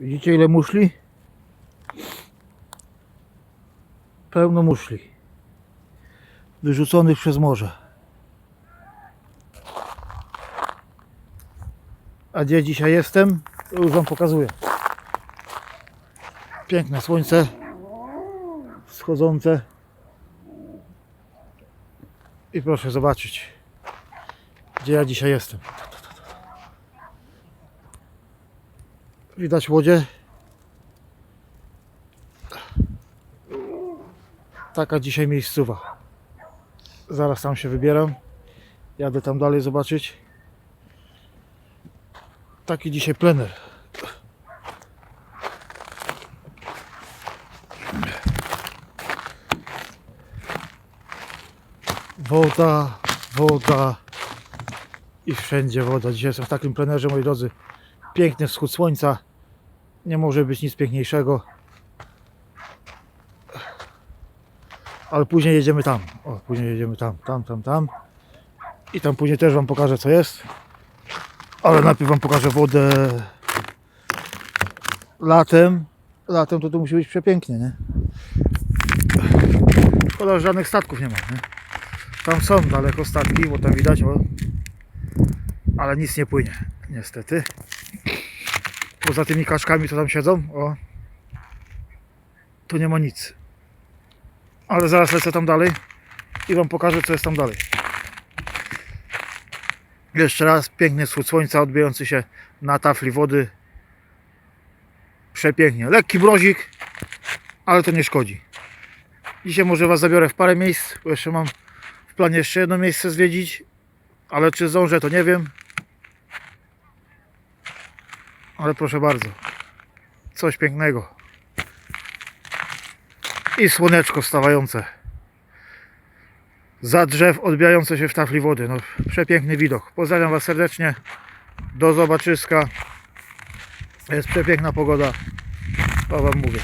Widzicie ile muszli? Pełno muszli. Wyrzuconych przez morze. A gdzie dzisiaj jestem? Już Wam pokazuję. Piękne słońce. Wschodzące. I proszę zobaczyć, gdzie ja dzisiaj jestem. Widać łodzie. Taka dzisiaj miejscowa. Zaraz tam się wybieram. Jadę tam dalej zobaczyć. Taki dzisiaj plener. Woda, woda i wszędzie woda. Dzisiaj jestem w takim plenerze, moi drodzy. Piękny wschód słońca. Nie może być nic piękniejszego. Ale później jedziemy tam. O, później jedziemy tam, tam, tam, tam. I tam później też Wam pokażę co jest. Ale najpierw Wam pokażę wodę latem. Latem to tu musi być przepięknie, nie? Szkoda, żadnych statków nie ma, nie? Tam są daleko statki, bo tam widać, o. Ale nic nie płynie, niestety. Poza tymi kaczkami, co tam siedzą, o. Tu nie ma nic. Ale zaraz lecę tam dalej i Wam pokażę, co jest tam dalej. Jeszcze raz piękny wschód słońca odbijający się na tafli wody. Przepięknie. Lekki mrozik, ale to nie szkodzi. Dzisiaj może Was zabiorę w parę miejsc, bo jeszcze mam w planie jeszcze jedno miejsce zwiedzić, ale czy zdążę to nie wiem. Ale proszę bardzo, coś pięknego. I słoneczko wstawające. Za drzew odbijające się w tafli wody. No, przepiękny widok. Pozdrawiam Was serdecznie. Do zobaczyska. Jest przepiękna pogoda. To Wam mówię.